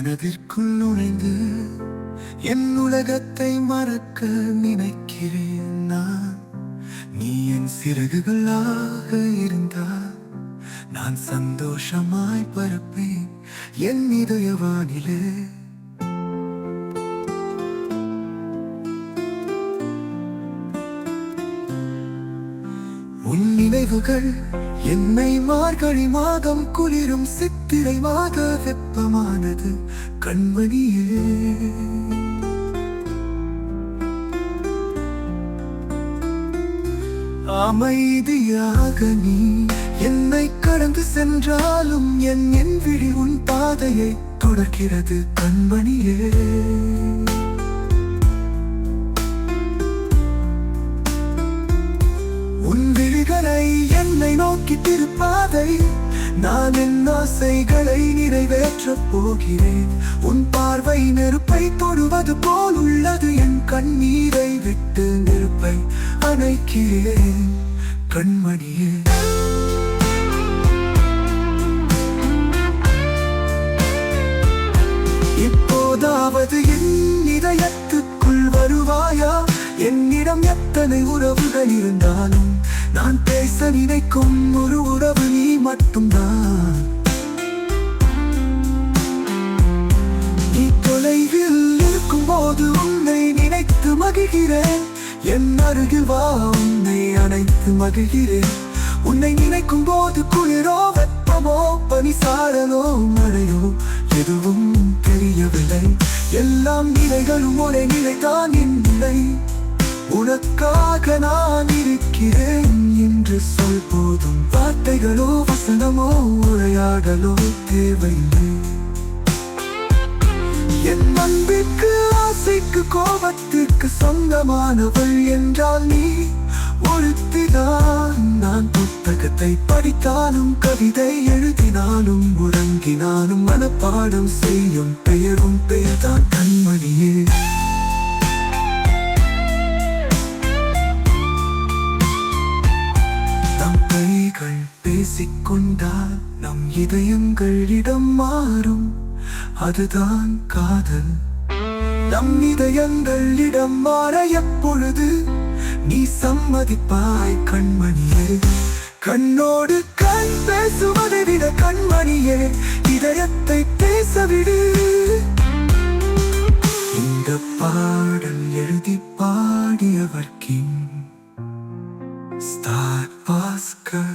மனதிற்குள் நுழைந்து என் உலகத்தை மறக்க நினைக்கிறேன் நான். நீ என் சிறகுகளாக இருந்தால் நான் சந்தோஷமாய் பரப்பேன் என் இதயவானிலே உன் நினைவுகள் என்னை மார்கழி மாதம் குளிரும் சித்திரை மாத வெப்பமானது கண்மணியே. அமைதியாக நீ என்னை கடந்து சென்றாலும் என் என் விழி உன் பாதையை தொடர்கிறது கண்மணியே. என்னை நோக்கி திருப்பாதை. நான் என் ஆசைகளை நிறைவேற்றப் போகிறேன். உன் பார்வை நெருப்பை தொடுவது போல் உள்ளது. என் கண்ணீரை விட்டு நெருப்பை அணைக்கிறேன். கண்மணியே. இப்போதாவது என் இதயத்துக்குள் வருவாயா? என்னிடம் எத்தனை உறவு உறவுகள் இருந்தாலும் நான் பேச நினைக்கும் ஒரு உறவு நீ மட்டும்தான். நீ தொலைவில் இருக்கும் போது உன்னை நினைத்து மகிழ்கிறேன். என் அருகில் வா உன்னை அணைத்து மகிழ்கிறேன். உன்னை நினைக்கும் போது குளிரோ வெப்பமோ பனிசாரலோ மழையோ எதுவும் தெரியவில்லை. எல்லாம் நிலைகளும் ஒரே நிலைதான். என் உனக்காக நான் இருக்கிறேன் என்று சொல் போதும். வார்த்தைகளோ வசனமோ உரையாடலோ தேவையில்லை. என் அன்பிற்கு ஆசைக்கு கோபத்திற்கு சொந்தமானவள் என்றால் நீ ஒருத்திதான். நான் புத்தகத்தை படித்தாலும் கவிதை எழுதினாலும் உறங்கினாலும் மனப்பாடம் செய்யும் பெயரும் பெயர்தான் கண்மணியே. பேசிக்கொண்டால் நம் இதயங்களிடம் மாறும். அதுதான் காதல். நம் இதயங்களிடம் மாற எப்பொழுது நீ சம்மதிப்பாய் கண்மணியே. கண்ணோடு கண் பேசுவதை விட கண்மணியே இதயத்தை பேசவிடு. இந்த பாடல் எழுதி பாடியவர் கிங் Star Oscar